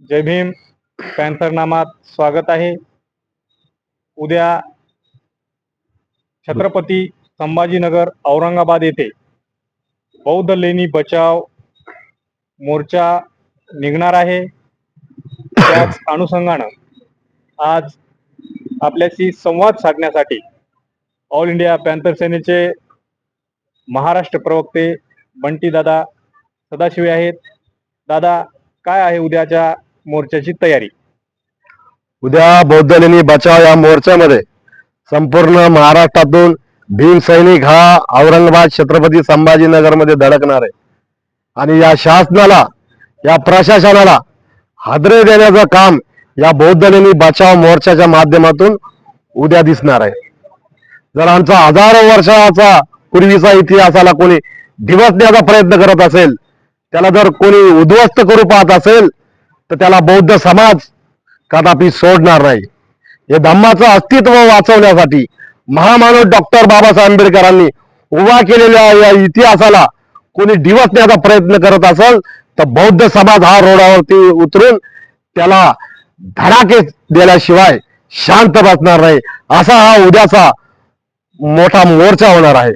जय Bhim. Panther नामात स्वागत आहे. उद्या छत्रपती संभाजीनगर औरंगाबाद येथे बौद्ध लेणी बचाव मोर्चा निघणार आहे. त्याच अनुषंगानं आज आपल्याशी संवाद साधण्यासाठी ऑल इंडिया पॅन्थर सेनेचे महाराष्ट्र प्रवक्ते बंटी दादा सदाशिवे आहेत. दादा काय आहे उद्याच्या मोर्चाची तयारी. उद्या बौद्ध लेणी बचाव या मोर्चामध्ये संपूर्ण महाराष्ट्रातून भीम सैनिक हा औरंगाबाद छत्रपती संभाजीनगरमध्ये धडकणार आहे. आणि या शासनाला या प्रशासनाला हादरे देण्याचं काम या बौद्ध लेणी बचाव मोर्चाच्या माध्यमातून उद्या दिसणार आहे. जर आमचा हजारो वर्षाचा पूर्वीचा इतिहासाला कोणी दिवसण्याचा प्रयत्न करत असेल त्याला जर कोणी उद्ध्वस्त करू पाहत असेल तर त्याला बौद्ध समाज कदापि सोडणार नाही. हे धम्माचं अस्तित्व वाचवण्यासाठी महामानव डॉक्टर बाबासाहेब आंबेडकरांनी उभा केलेल्या या इतिहासाला कोणी डिवसण्याचा प्रयत्न करत असेल तर बौद्ध समाज हा रोडावरती उतरून त्याला धडाके दिल्याशिवाय शांत बसणार नाही. असा हा उद्याचा मोठा मोर्चा होणार आहे.